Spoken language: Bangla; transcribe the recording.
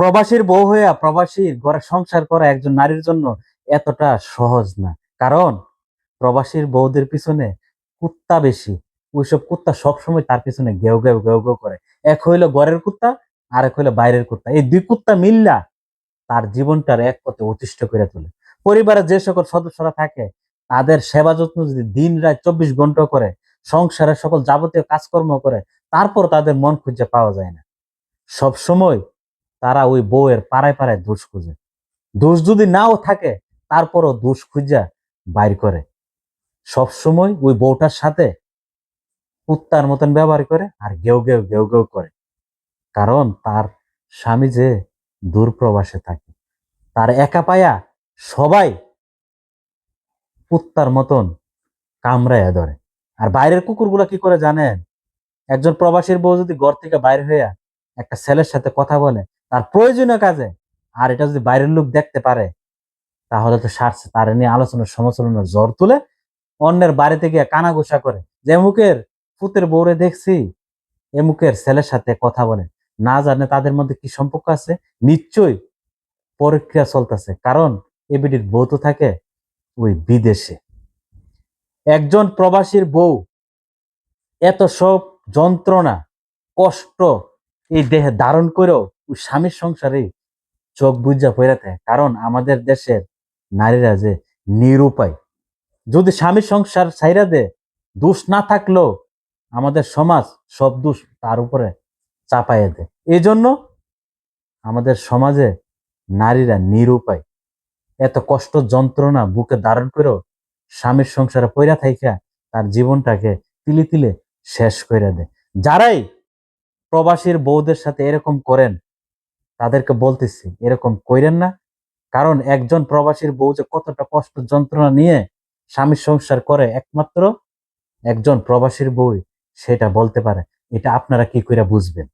প্রবাসীর বউ হইয়া প্রবাসীর ঘরে সংসার করা একজন নারীর জন্য এতটা সহজ না। কারণ প্রবাসীর বউদের পিছনে কুত্তা বেশি। ওইসব কুত্তা সবসময় তার পিছনে গেউ গেউ গেউ গেউ করে। এক হইল ঘরের কুত্তা আর এক হইল বাইরের কুত্তা। এই দুই কুত্তা মিল্লা তার জীবনটার এক পথে অতিষ্ঠ করে তোলে। পরিবারে যে সকল সদস্যরা থাকে, তাদের সেবা যত্ন যদি দিন রাত চব্বিশ ঘণ্টা করে, সংসারের সকল যাবতীয় কাজকর্ম করে তারপর তাদের মন খুঁজে পাওয়া যায় না। সব সময় তারা ওই বউয়ের পাড়ায় পাড়ায় দোষ খুঁজে। দোষ যদি নাও থাকে, তারপরও দোষ খুঁজা বাইর করে। সব সময় ওই বউটার সাথে কুত্তার মতন ব্যবহার করে আর গেউ গেউ গেউ গেউ করে। কারণ তার স্বামী যে দূর প্রবাসে থাকে, তার একা পায়া সবাই কুত্তার মতন কামড়াইয়া ধরে। আর বাইরের কুকুরগুলা কি করে জানেন? একজন প্রবাসীর বউ যদি ঘর থেকে বাইরে হইয়া একটা ছেলের সাথে কথা বলে তার প্রয়োজনীয় কাজে। আর এটা যদি বাইরের লোক দেখতে পারে, তাহলে তো সারছে, তার নিয়ে আলোচনার সমালোচনার জ্বর তুলে অন্যের বাড়িতে গিয়ে কানাঘুষা করে। যে মুখের ফুতের বউরে দেখছি এমুকের ছেলের সাথে কথা বলে। না জানে তাদের মধ্যে কি সম্পর্ক আছে। নিশ্চয়ই প্রক্রিয়া চলতেছে, কারণ এবিডির বউ তো থাকে ওই বিদেশে। একজন প্রবাসীর বউ, এত সব যন্ত্রণা, কষ্ট এই দেহে ধারণ করেও ওই স্বামীর সংসারে চোখ বুঝা পড়ে থাকে। কারণ আমাদের দেশের নারীরা যে নিরুপায়, যদি স্বামীর সংসার সাইরা দে দোষ না থাকলেও আমাদের সমাজ সব দোষ তার উপরে চাপাইয়ে দেয়। এই জন্য আমাদের সমাজে নারীরা নিরুপায়, এত কষ্ট যন্ত্রণা বুকে ধারণ করেও স্বামীর সংসারে পইরা থাইকা তার জীবনটাকে তিলে তিলে শেষ করে দেয়। যারাই প্রবাসীর বউদের সাথে এরকম করেন, তাদেরকে বলতেছি, এরকম কইরেন না। কারণ একজন প্রবাসীর বউ যে কতটা কষ্ট যন্ত্রণা নিয়ে স্বামীর সংসার করে, একমাত্র একজন প্রবাসীর বউ সেটা বলতে পারে। এটা আপনারা কি করে বুঝবেন?